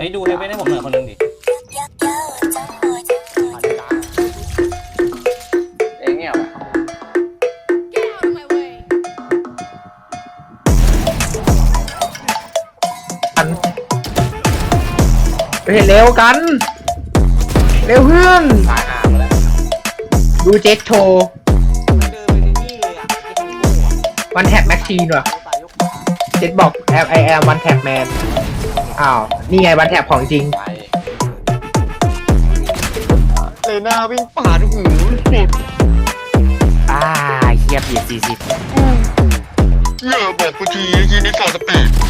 เฮ้ยดูเฮเว่นให้ผมหน่อยคนหนึงดิเองเงี้ยวะ Get out of my way. กันเฮ้ยเร็วกัน เร็วเพื่อนตายห่ามาแล้วดูเจ็คโชว์เดินไปที่นี่เลยอะไอ้คนโง่อะวันแท็บแม็กซีนว่ะตายยกขาเจ็ดบอกแอมไอแอมวันแท็บแมน อ้าว นี่ไงวันแท็บของจริง ไปเลน่าวิ่งป่าดหูเจ็บอ่าเฮียเบียดสี่สิบอย่าบอกกูทียีนี่ฟอร์สปีด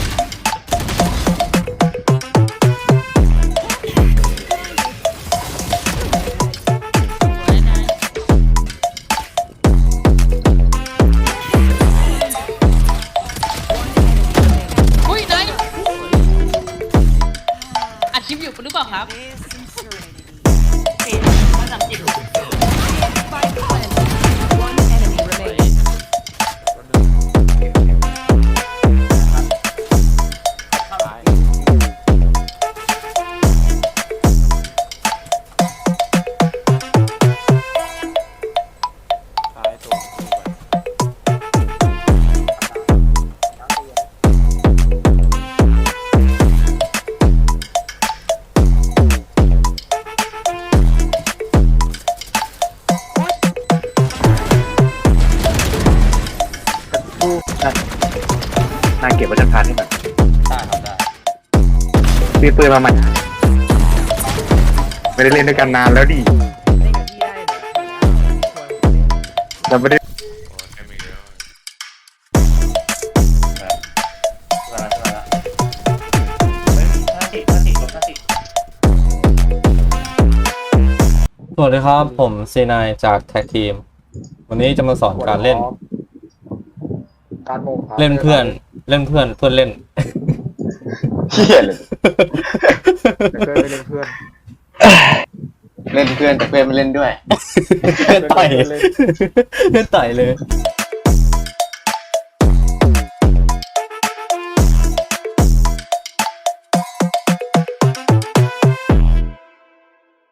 อัดคลิปอยู่หรือเปล่าครับต น่าเก็บวัฒนพันให้หน่อยได้ครับได้มีปืนมาใหม่ไม่ได้เล่นด้วยกันนานแล้วดิเราไม่ได้สวัสดีครับ ผมซีนายจากแท็กทีม วันนี้จะมาสอนการเล่น การโมงครับเล่นเพื่อน เล่นเพื่อน เพื่อนเล่นเฮียเลยเคยไปเล่นเพื่อนเล่นเพื่อนแต่เพื่อนไม่เล่นด้วย เล่นต่อยเล่นต่อยเลย